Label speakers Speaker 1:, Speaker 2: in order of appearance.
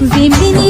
Speaker 1: Zembini